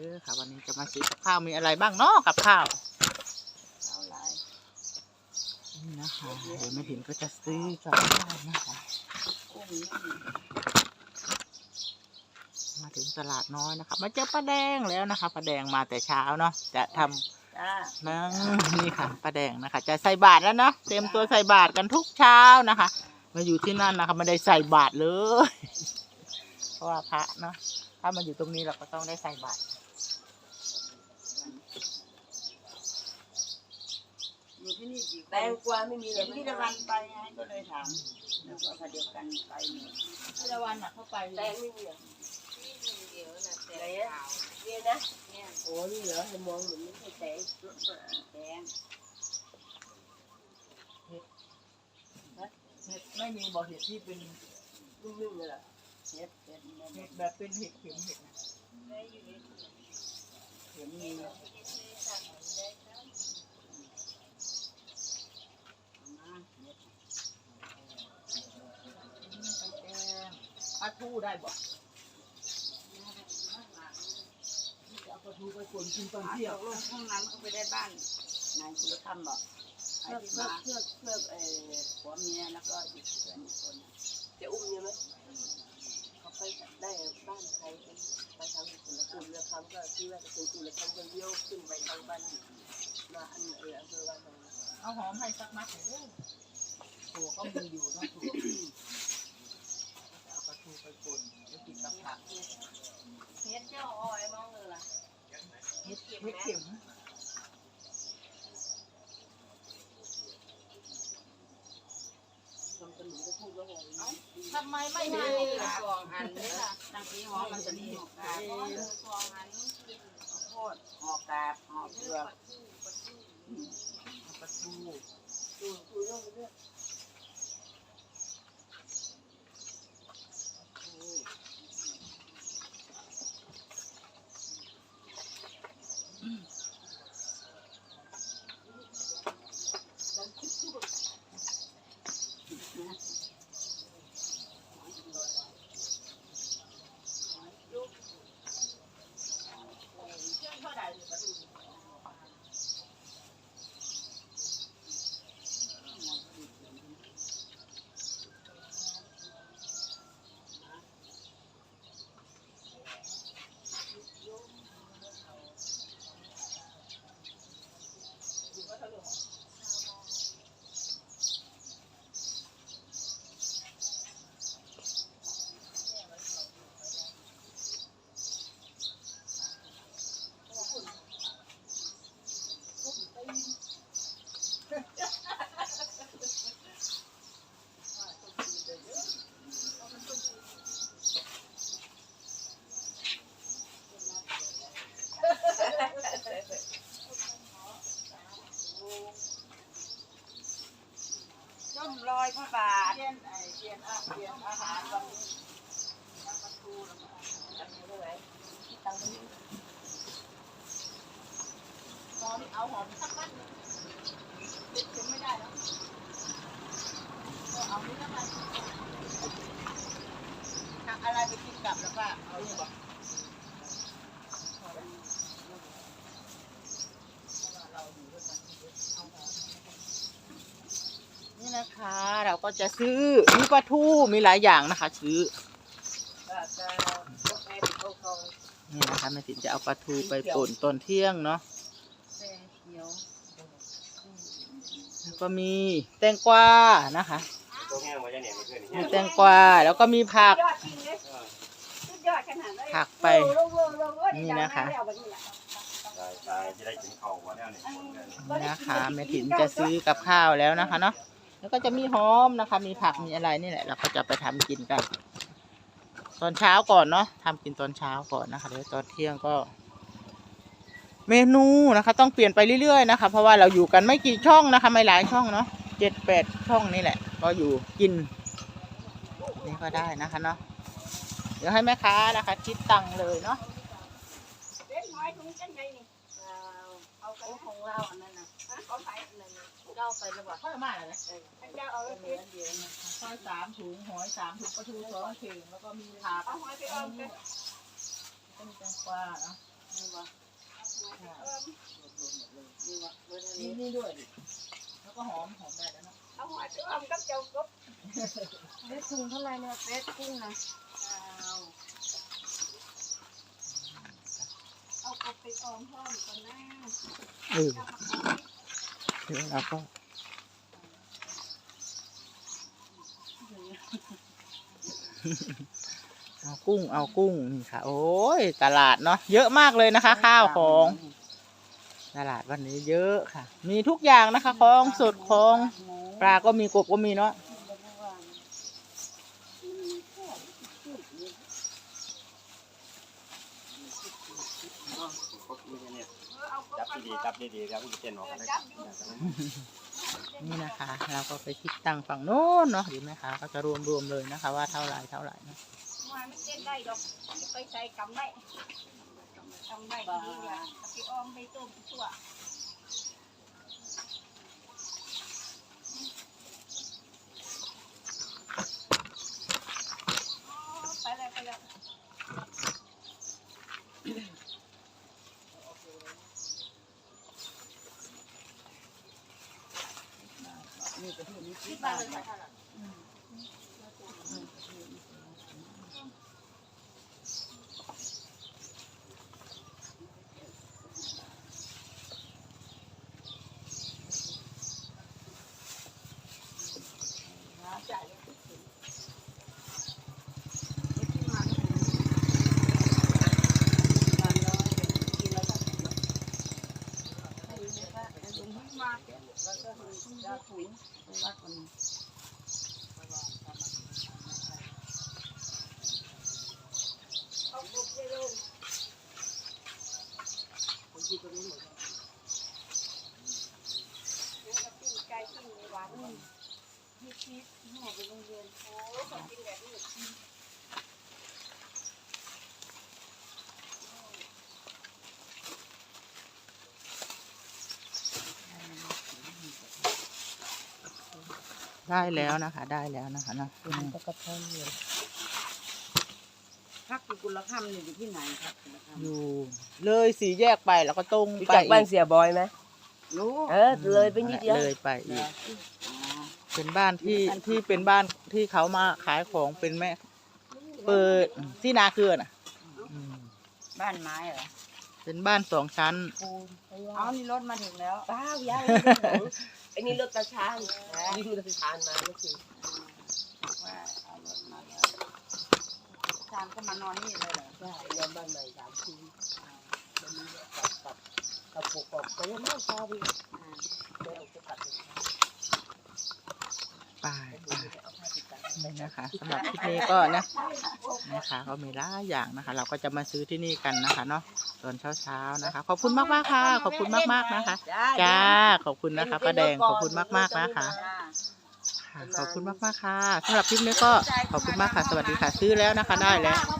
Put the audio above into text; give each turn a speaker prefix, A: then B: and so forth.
A: ด้อค่ะ วันนี้จะมาซื้อกับข้าวมีอะไรบ้างเนาะกับข้าว
B: เอาหลาย
A: นี่นะคะเดี๋ยวแม่ถิ่นก็จะซื้อกับข้าวนะคะ
B: กุ้งนี่
A: มาถึงตลาดน้อยนะคะ มาเจอป้าแดงแล้วนะคะป้าแดงมาแต่เช้าเนาะจะทำ
B: จ้า
A: นั่งนี่ค่ะป้าแดงนะคะ จะใส่บาตรแล้วเนาะเตรียมตัวใส่บาตรกันทุกเช้านะคะ มาอยู่ที่นั่นนะคะไม่ได้ใส่บาตรเลย เพราะว่าพระเนาะถ้ามาอยู่ตรงนี้เราก็ต้องได้ใส่บาตร
B: อยู่ที่นี่กี่คน
C: แตงกวาไม่มีเล
B: เห็
C: ย
B: นพี่ตะวันไปไงก็เลยถามแล้วก็พาเดียวกันไปหมด
A: พี่ตะวันน่ะเข้าไป
C: แตงไม่มีเหรอ
D: เดี๋ยวนะแต่
C: ไหน
D: ขาว
C: เนี่ยนะ
D: เนี่ย
C: โอ้นี่เหรอให้มองเหมือนไม่ใช่แตง
B: แดง
A: เห็ดไม่มีบอกเห็ดที่เป็น
C: นุ่มๆเลยเหรอ
B: เห็ดเห็ด
A: เห็ดแบบเป็นเห็ดเข็มเห็ดนะ
D: ได้อยู่ใน
B: เห็ดมี
A: ไปแกงปลา ทูได้บอกจะเอาปลาทูไปกวนกินตอน
B: เที่
A: เที่
B: ย
A: ยวว
B: ลงห้องน้ำก็ไปได้บ้านนายคุณธรรมบอกไอ้
C: เพื่อ
B: ที่
C: เพื่อ
B: มา
C: เพื่อเพื่อ
B: เออผัวเมียแล้วก็อีกเพื่อนอีกคนน่ะ
C: จะอุ้มใช่ไหมเขาไปได้บ้านใครกันไปทางสุรคุณแล้วคำก็ที่ว่าจะเป็นสุรคำก็เลี้ยวขึ้นไปทางบ้านมาอันเอออำเภอบ้านเรา
A: เอาหอมให้สักมัดหน่อยเด้อถั่วก็มีอยู่เนาะถั่วจะเอาปลาทู ไปกวนแล้วกินกับผัก
D: เฮ็ดเจ้าอ้อยมองเลยล่ะ
A: เห็ดเห็ดเข็ม
C: ทำขนมก็พูดว่าไง
A: ทำไมไม่
D: ม่
A: ให้
D: กระทรวงหันเลยล่ะ
B: ตั้งที่หอมมันจะมีหอกกาบ
D: เพราะกระทรวงหัน
B: โคตรหอกกาบหอกเปลือก
A: ปลาทู
C: ดูดูเรื่องเรื่อง ส้มลอยพระบาท
A: เปลี่ยนไอเปลี่ยนอาเปลี่ยนอาหารวันนี้น้ำปลาทูแล้วก็อันนี้ด้วยตังค์นี้หอม เอาหอมสักมัดนึ่งเด็ดถึงไม่ได้แล้วก็เอานี่ก็ได้ทำอะไรไปกินกลับแล้วป้าเอานี่บอกนี่นะคะเราก็จะซื้อมีปลาทูมีหลายอย่างนะคะ ซื้อ
C: นี่
A: นะคะแม่ติ๋จะเอาปลาทูไปป่นตอนเที่ยงเนาะ
B: งเขียว
A: แล้วก็มีแตงกวานะคะ
E: ตัวแห้งไว้จะเนี่ยไม่เคย
A: มี
E: เนี่ย
A: แตงกวาแล้วก็มีผัก
B: ยอดจริงเลยสุดยอดขนาดนั้น
A: ผักไป
B: โลโลโลโล
A: นี่นะคะ
B: เอาไปนี่แหละ
E: ตายตายจะได้กินข้าววันนี้เนี่ยคนกัน
A: นี่นะคะแม่ติ๋มจะซื้อกับข้าวแล้วนะคะเนาะแล้วก็จะมีหอมนะคะ มีผักมีอะไรนี่แหละเราก็จะไปทำกินกัน ตอนเช้าก่อนเนาะทำกินตอนเช้าก่อนนะคะเดี๋ยวตอนเที่ยงก็ เมนูนะคะ ต้องเปลี่ยนไปเรื่อยๆนะคะ เพราะว่าเราอยู่กันไม่กี่ช่องนะคะ ไม่หลายช่องเนาะเจ็ดแปดช่องนี่แหละ ก็อยู่กินนี่ก็ได้นะคะเนาะเดี๋ยวให้แม่ค้านะคะคิดตังค์เลยเนาะ
B: เล็กน้อยถุงจังไงนี่เอาไปของเราอันนั้นนะเอาไปอันนั้นนะ
D: เก้าไปแล้วบ่
A: ค่อยมาเลย
B: ท่านเจ้าเอาไป
A: เหลือเดียวนะค่อยสามถุงหอยสามถุงปลาทูสองเข่งแล้วก็มีผัก
B: เอาหอยไปเอาไป
A: ก็มีแตงกวาเนาะ
B: นี่
A: นี่ด้วยดิแล้วก็หอมหอมได้แล้วนาะ
B: เอาหัวเชื่อมกับเจ้ากบ
D: เม็ดถุงเท่าไหร่เนี่ยเม็ดกุ้งนะ
B: เอาเอากบไปออมพ่อมก่อนนะ
A: เออเดี๋ยวเอาก็ เอากุ้งเอากุ้งนี่ค่ะ โอ้ยตลาดเนาะเยอะมากเลยนะคะ ข้าวของตลาดวันนี้เยอะค่ะ มีทุกอย่างนะคะของสดของปลาก็มีกบก็มีเนาะ
E: จับดีๆจับดีๆครับพี่เจนออกกันได้
A: นี่นะคะ เราก็ไปคิดตังค์ฝั่งโน้นเนาะดีไหมคะก็จะรวมรวมๆเลยนะคะ ว่าเท่าไหรเท่าไหรนะ
B: ว่ามันเต้นได้ดอกไปใส่กำได้กำได้ก็ดีอะเอาไปออมไปต้มชั่วอ๋อไปแล้วไปแล้ว
D: ที่บ้านเลยค่ะ
B: เอากบไปลงแล้วก็ปิ้งไก่ปิ้งหวานมีชีสห่อไปโรงเรียนโอ้ขอกินแบบนี้
A: ได้แล้วนะคะ ได้แล้วนะคะเนาะอืม
C: ก็กระท่อมเลย
D: พักกุลคำอยู่ที่ไหนครับกุลค
A: อยู่ เลยสี่แยกไปแล้วก็ตรง
C: รู้
A: ไป
C: จักบ้านเสียบอยไหมำ
D: รู้
C: เออเลยไปนิดเดียว
A: เลยไปอีก เป็นบ้านที่ที่เป็นบ้านที่เขามาขายของเป็นแม่ เปิดที่นาเกลือน่ะอืม
D: บ้านไม้เหรอ
A: เป็นบ้านสองชั้น
D: เอานี่รถมาถึงแล้ว
C: ป้าวยายไอ้นี่รถตาชานยืมรถตาชานมาเมื่อคืน
D: ว่าเอารถมาแล้วชามก็มานอนนี่เลยเหรอ
C: ใช่นอนบ้านใหม่สามคืนวันนี้กลับกลับกลับปกกบก็ยังไม่เช้าพี่
D: อ่า
C: เดี๋ยวจะกลับไป
A: ไป
C: เอาผ้าติดกัน
A: นี่นะคะสำหรับคลิปนี้ก็นะนะคะก็มีหลายอย่างนะคะ เราก็จะมาซื้อที่นี่กันนะคะเนาะตอนเช้าๆนะคะ ขอบคุณมากมากๆค่ะ ขอบคุณมากมากๆนะคะจ้าขอบคุณนะคะป้าแดงขอบคุณมากมากๆนะคะ
D: จ้า
A: ค่ะขอบคุณมากมากๆค่ะสำหรับคลิปนี้ก็ขอบคุณมากค่ะ สวัสดีค่ะ ซื้อแล้วนะคะได้แล้ว
B: มา